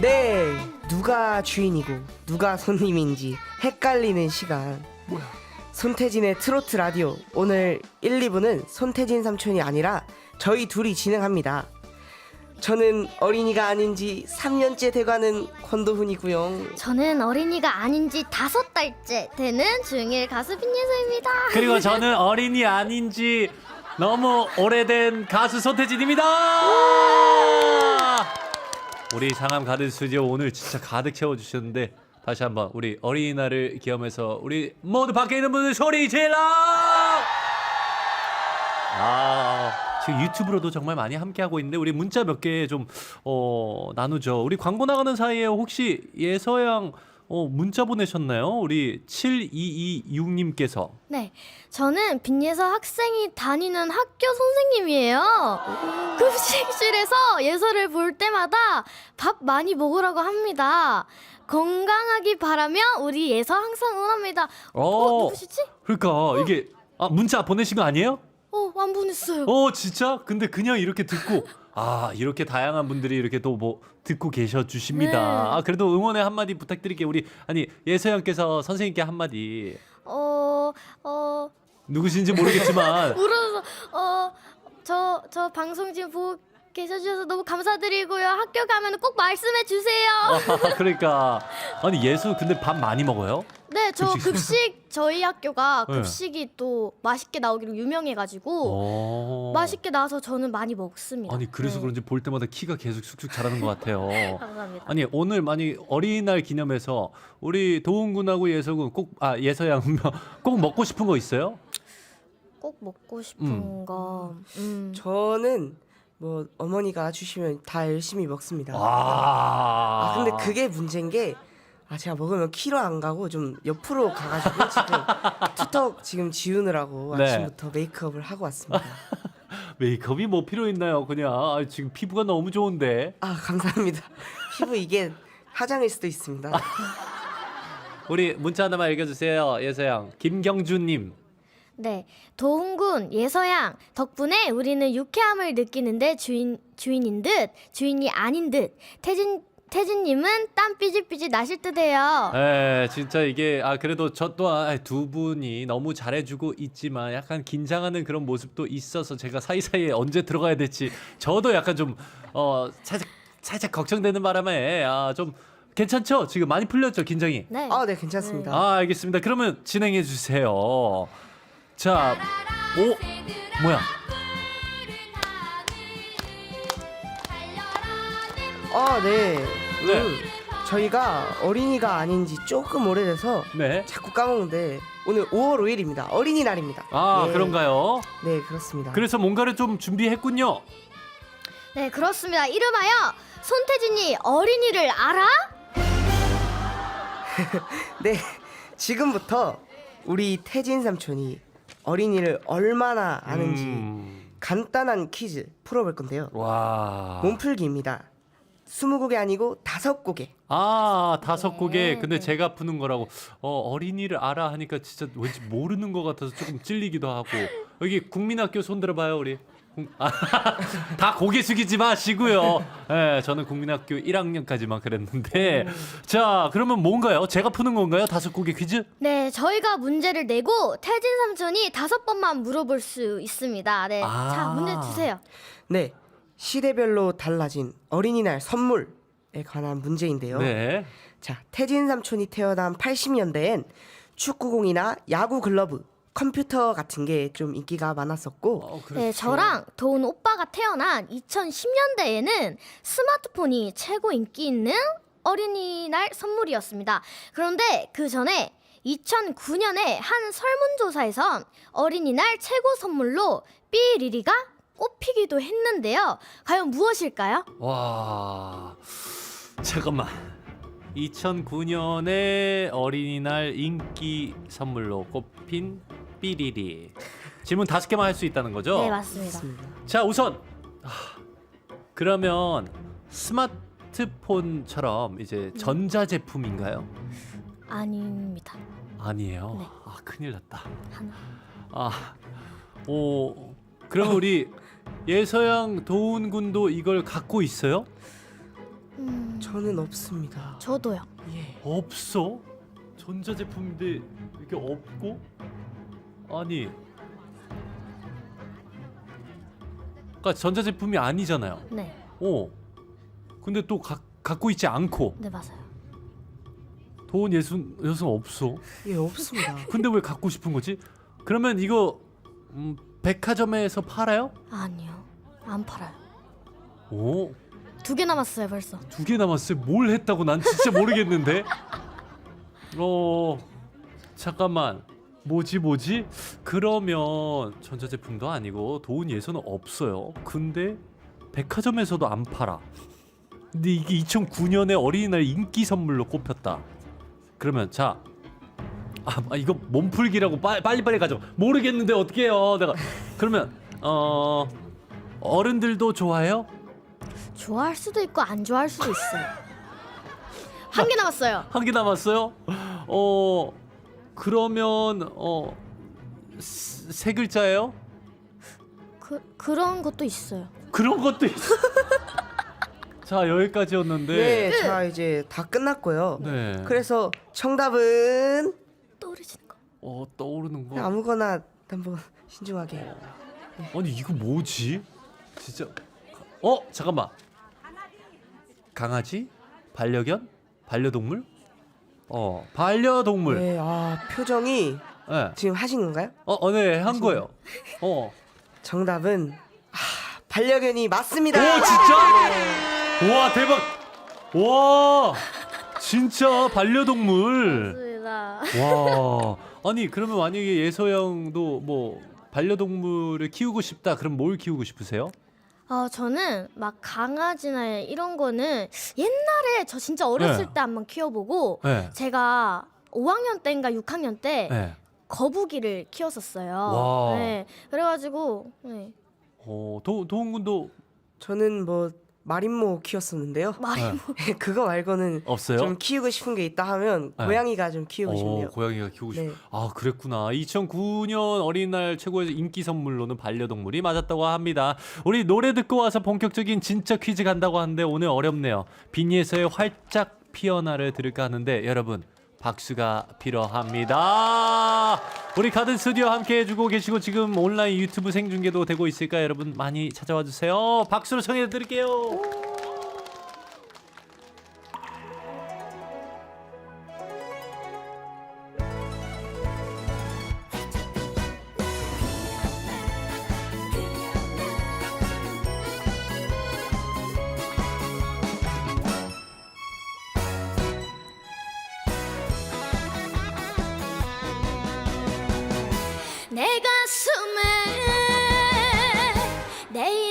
네, 누가 주인이고 누가 손님인지 헷갈리는 시간. 손태진의 트로트 라디오 오늘 1, 2부는 손태진 삼촌이 아니라 저희 둘이 진행합니다. 저는 어린이가 아닌지 3년째 돼가는 권도훈이고요. 저는 어린이가 아닌 지 다섯 달째 되는 중1 가수 빈예서입니다. 그리고 저는 어린이 아닌지 너무 오래된 가수 손태진입니다. 우리 상암 가든 스튜디오 오늘 진짜 가득 채워주셨는데 다시 한번 우리 어린이날을 기념해서 우리 모두 밖에 있는 분들 소리 질러! 아 지금 유튜브로도 정말 많이 함께하고 있는데 우리 문자 몇 개 좀 어, 나누죠. 우리 광고 나가는 사이에 혹시 예서양 어, 문자 보내셨나요? 우리 7226님께서 네, 저는 빈예서 학생이 다니는 학교 선생님이에요. 급식실에서 예서를 볼 때마다 밥 많이 먹으라고 합니다. 건강하기 바라며 우리 예서 항상 응원합니다. 어, 어. 누구시지? 그러니까 이게 아 문자 보내신 거 아니에요? 어, 안 보냈어요. 어 진짜? 근데 그냥 이렇게 듣고 아 이렇게 다양한 분들이 이렇게 또 뭐 듣고 계셔 주십니다. 네. 아 그래도 응원의 한마디 부탁드릴게요. 우리 아니 예서양께서 선생님께 한마디 어, 어, 누구신지 모르겠지만 울어서 어, 저, 저 방송 지금 보고 계셔주셔서 너무 감사드리고요. 학교 가면 꼭 말씀해 주세요. 아, 그러니까 아니 예수 근데 밥 많이 먹어요? 네, 저 급식. 급식 저희 학교가 네. 급식이 또 맛있게 나오기로 유명해가지고 어. 맛있게 나와서 저는 많이 먹습니다. 아니 그래서 네. 그런지 볼 때마다 키가 계속 쑥쑥 자라는 것 같아요. 감사합니다. 아니 오늘 많이 어린이날 기념해서 우리 도훈군하고 예서군 꼭아 예서양 꼭 먹고 싶은 거 있어요? 꼭 먹고 싶은 음. 거. 음. 저는 뭐 어머니가 주시면 다 열심히 먹습니다. 아, 아 근데 그게 문제인 게 아, 제가 먹으면 키로 안 가고 좀 옆으로 가가지고 지금 투턱 지금 지우느라고 네. 아침부터 메이크업을 하고 왔습니다. 메이크업이 뭐 필요 있나요? 그냥 아, 지금 피부가 너무 좋은데 아 감사합니다. 피부 이게 화장일 수도 있습니다. 우리 문자 하나만 읽어주세요 예서양 김경준님 네, 도훈군 예서양 덕분에 우리는 유쾌함을 느끼는데 주인 주인인 듯 주인이 아닌 듯 태진 태진님은 땀 삐질삐질 나실 듯해요. 에 진짜 이게 아 그래도 저 또한 두 분이 너무 잘해주고 있지만 약간 긴장하는 그런 모습도 있어서 제가 사이사이에 언제 들어가야 될지 저도 약간 좀어 살짝 살짝 걱정되는 바람에 아 좀 괜찮죠 지금 많이 풀렸죠 긴장이 네. 아 네 괜찮습니다. 아 알겠습니다 그러면 진행해 주세요 자 오 뭐야 아 네. 네. 음, 저희가 어린이가 아닌지 조금 오래돼서 네 자꾸 까먹는데 오늘 5월 5일입니다. 어린이날입니다. 아 네. 그런가요? 네 그렇습니다. 그래서 뭔가를 좀 준비했군요. 네, 그렇습니다. 이름하여 손태진이 어린이를 알아? 네 지금부터 우리 태진 삼촌이 어린이를 얼마나 아는지 음, 간단한 퀴즈 풀어볼 건데요. 와. 몸풀기입니다. 20곡이 아니고 다섯 곡에 아 다섯 곡에 네, 근데 네. 제가 푸는 거라고 어, 어린이를 알아 하니까 진짜 왠지 모르는 것 같아서 조금 찔리기도 하고 여기 국민학교 손 들어봐요 우리 국- 아, 다 고개 숙이지 마시고요. 예, 저는 국민학교 1학년까지만 그랬는데 자 그러면 뭔가요? 제가 푸는 건가요? 다섯 곡의 퀴즈? 네, 저희가 문제를 내고 태진 삼촌이 다섯 번만 물어볼 수 있습니다. 네, 아. 자 문제 주세요. 네 시대별로 달라진 어린이날 선물에 관한 문제인데요. 네. 자 태진 삼촌이 태어난 80년대엔 축구공이나 야구 글러브, 컴퓨터 같은 게 좀 인기가 많았었고 어, 네, 그렇죠. 저랑 도훈 오빠가 태어난 2010년대에는 스마트폰이 최고 인기 있는 어린이날 선물이었습니다. 그런데 그 전에 2009년에 한 설문조사에선 어린이날 최고 선물로 삐리리가 꼽히기도 했는데요. 과연 무엇일까요? 와 잠깐만 2009년에 어린이날 인기 선물로 꼽힌 삐리리 질문 다섯 개만 할 수 있다는 거죠? 네, 맞습니다. 자 우선 아, 그러면 스마트폰처럼 이제 전자 제품인가요? 아닙니다. 아니에요. 네. 아 큰일 났다. 하나. 아, 오 그럼 우리 예서양 도훈 군도 이걸 갖고 있어요? 음, 저는 없습니다. 저도요. 예. 없어? 전자 제품인데 이게 없고? 아니 그러니까 전자 제품이 아니잖아요 네, 어 근데 또 가, 갖고 있지 않고 네 맞아요. 도원 예순 여순 없어 예, 없습니다. 근데 왜 갖고 싶은 거지? 그러면 이거 음, 백화점에서 팔아요? 아니요, 안 팔아요. 오, 두 개 남았어요 벌써. 두 개 남았어요. 뭘 했다고 난 진짜 모르겠는데. 어, 잠깐만. 뭐지 뭐지? 그러면 전자제품도 아니고 도은예서는 없어요. 근데 백화점에서도 안 팔아. 근데 이게 2009년에 어린이날 인기 선물로 꼽혔다. 그러면 자, 아 아, 이거 몸풀기라고 빨리 빨리 빨리 가져. 모르겠는데 어떻게 해요? 내가 그러면 어 어른들도 좋아해요? 좋아할 수도 있고 안 좋아할 수도 있어요. 한 개 남았어요. 한 개 남았어요? 어 그러면 어세 글자예요? 그 그런 것도 있어요. 그런 것도 있어. 자 여기까지였는데. 네, 자 이제 다 끝났고요. 네. 그래서 정답은 떠오르시는 거. 어 떠오르는 거. 아무거나 한번 신중하게. 아니 이거 뭐지? 진짜. 어 잠깐만. 강아지? 반려견? 반려동물? 어 반려동물. 네. 네, 아 표정이 지금 하신 건가요? 어, 어, 네, 한 거예요. 어. 정답은 아, 반려견이 맞습니다. 오, 진짜? 우와, 대박. 와, 진짜 반려동물. 맞습니다. 와, 아니 그러면 만약에 예서양도 뭐 반려동물을 키우고 싶다. 그럼 뭘 키우고 싶으세요? 어, 저는 막 강아지나 이런 거는 옛날에 저 진짜 어렸을 네. 때 한번 키워보고 네. 제가 5학년 때인가 6학년 때 네. 거북이를 키웠었어요. 와. 네, 그래가지고 네. 어, 도 도훈 군도 저는 뭐 마린모 키웠었는데요. 말이 네. 뭐 그거 말고는 없어요? 좀 키우고 싶은 게 있다 하면 네. 고양이가 좀 키우고 싶네요. 어, 고양이가 키우고 싶. 네. 아 그랬구나. 2009년 어린이날 최고의 인기 선물로는 반려동물이 맞았다고 합니다. 우리 노래 듣고 와서 본격적인 진짜 퀴즈 간다고 하는데 오늘 어렵네요. 빈니에서의 활짝 피어나를 들을까 하는데 여러분 박수가 필요합니다. 우리 가든 스튜디오 함께 해주고 계시고 지금 온라인 유튜브 생중계도 되고 있으니까 여러분 많이 찾아와 주세요. 박수로 청해 드릴게요. 내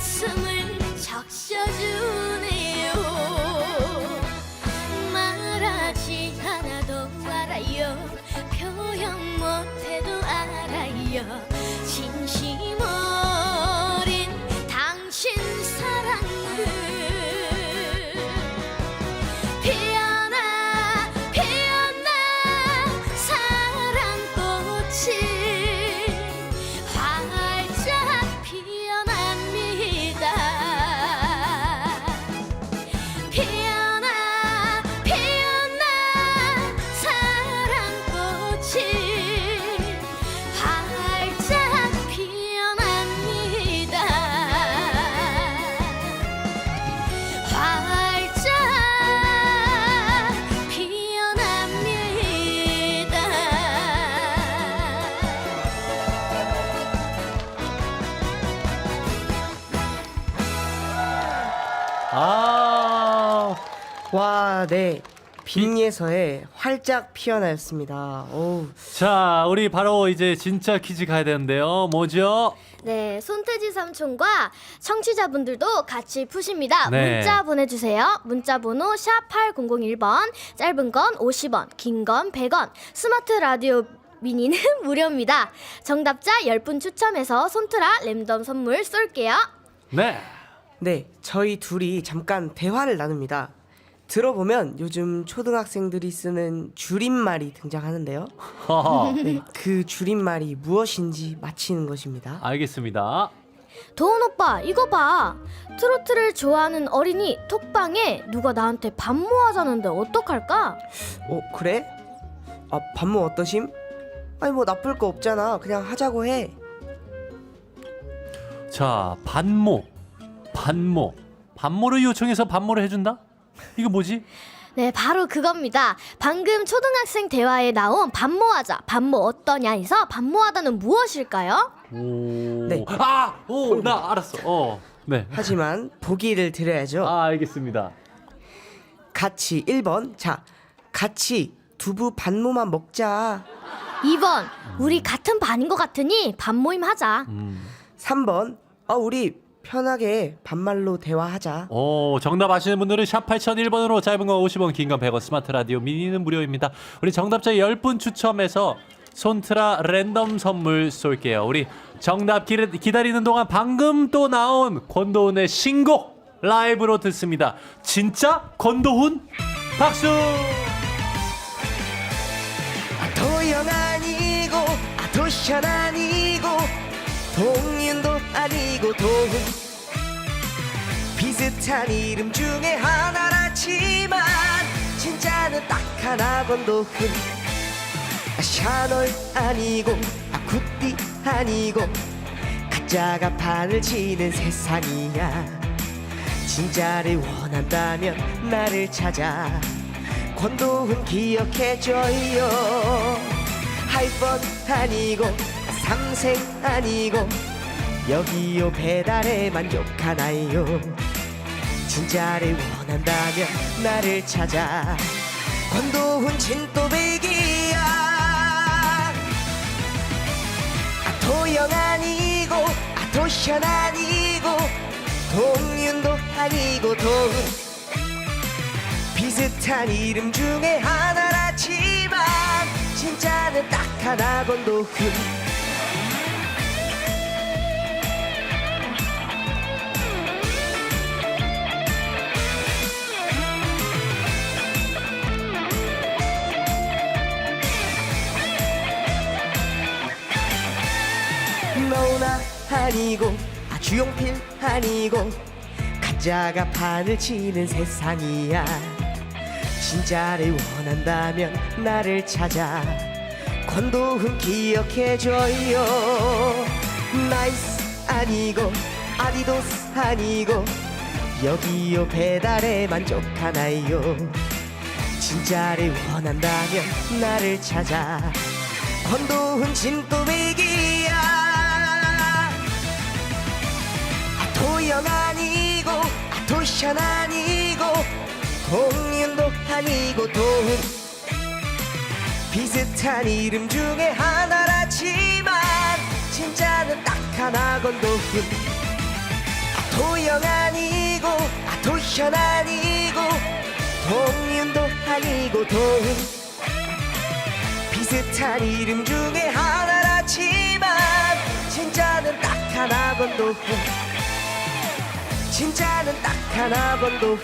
가슴을 적셔주 와, 네. 빈예서에 활짝 피어나였습니다. 오, 자, 우리 바로 이제 진짜 퀴즈 가야 되는데요. 뭐죠? 네, 손태지 삼촌과 청취자분들도 같이 푸십니다. 네. 문자 보내주세요. 문자 번호 샵 8001번, 짧은 건 50원, 긴 건 100원, 스마트 라디오 미니는 무료입니다. 정답자 10분 추첨해서 손트라 랜덤 선물 쏠게요. 네. 네, 저희 둘이 잠깐 대화를 나눕니다. 들어보면 요즘 초등학생들이 쓰는 줄임말이 등장하는데요. 허허. 네, 그 줄임말이 무엇인지 맞히는 것입니다. 알겠습니다. 도훈 오빠, 이거 봐. 트로트를 좋아하는 어린이 톡방에 누가 나한테 반모하자는데 어떡할까? 어, 그래? 아, 반모 어떠심? 아니 뭐 나쁠 거 없잖아. 그냥 하자고 해. 자, 반모. 반모. 반모를 요청해서 반모를 해준다? 이거 뭐지? 네, 바로 그겁니다. 방금 초등학생 대화에 나온 반모하자, 반모 어떠냐에서 반모하다는 무엇일까요? 오. 네. 아! 오, 나 알았어. 어. 네. 하지만 보기를 드려야죠. 아, 알겠습니다. 같이 1번. 자, 같이 두부 반모만 먹자. 2번, 우리 같은 반인 것 같으니 반모임 하자. 음. 3번. 아, 우리 편하게 반말로 대화하자. 오, 정답 아시는 분들은 샵 8001번으로 짧은 거 50원, 긴 건 100원, 스마트 라디오 미니는 무료입니다. 우리 정답자 10분 추첨해서 손트라 랜덤 선물 쏠게요. 우리 정답 기, 기다리는 동안 방금 또 나온 권도훈의 신곡 라이브로 듣습니다. 진짜 권도훈? 박수! 아, 도영 아니고 아, 도션 아니고 동윤도 아니고 도훈 비슷한 이름 중에 하나라지만 진짜는 딱 하나 권도훈 아, 샤널 아니고 아 굿디 아니고 가짜가 판을 치는 세상이야. 진짜를 원한다면 나를 찾아. 권도훈 기억해줘요. 할 뻔 아니고 상생 아니고 여기요 배달에 만족하나요? 진짜를 원한다면 나를 찾아 권도훈 진또배기야. 아 도영 아니고 아 도션 아니고 동윤도 아니고 도훈. 비슷한 이름 중에 하나라지만 진짜는 딱 하나 권도훈 너나 아니고 아 주용필 아니고 가짜가 판을 치는 세상이야. 진짜를 원한다면 나를 찾아. 권도훈 기억해줘요. 나이스 아니고 아디도스 아니고 여기요 배달에 만족하나요. 진짜를 원한다면 나를 찾아. 권도훈 진또배기 도영 아니고 아, 도션 아니고 동윤도 아니고 도훈 비슷한 이름 중에 하나라지만 진짜는 딱 하나 권도훈 아, 도영 아니고 아, 도션 아니고 동윤도 아니고 도훈 비슷한 이름 중에 하나라지만 진짜는 딱 하나 권도훈 진짜는 딱 하나 권도훈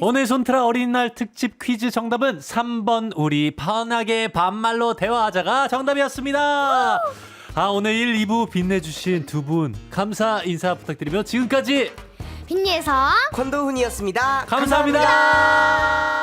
오늘 손트라 어린이날 특집 퀴즈 정답은 3번 우리 편하게 반말로 대화하자가 정답이었습니다. 아 오늘 1, 2부 빛내주신 두 분 감사 인사 부탁드리며 지금까지 빈예서 권도훈이었습니다 감사합니다.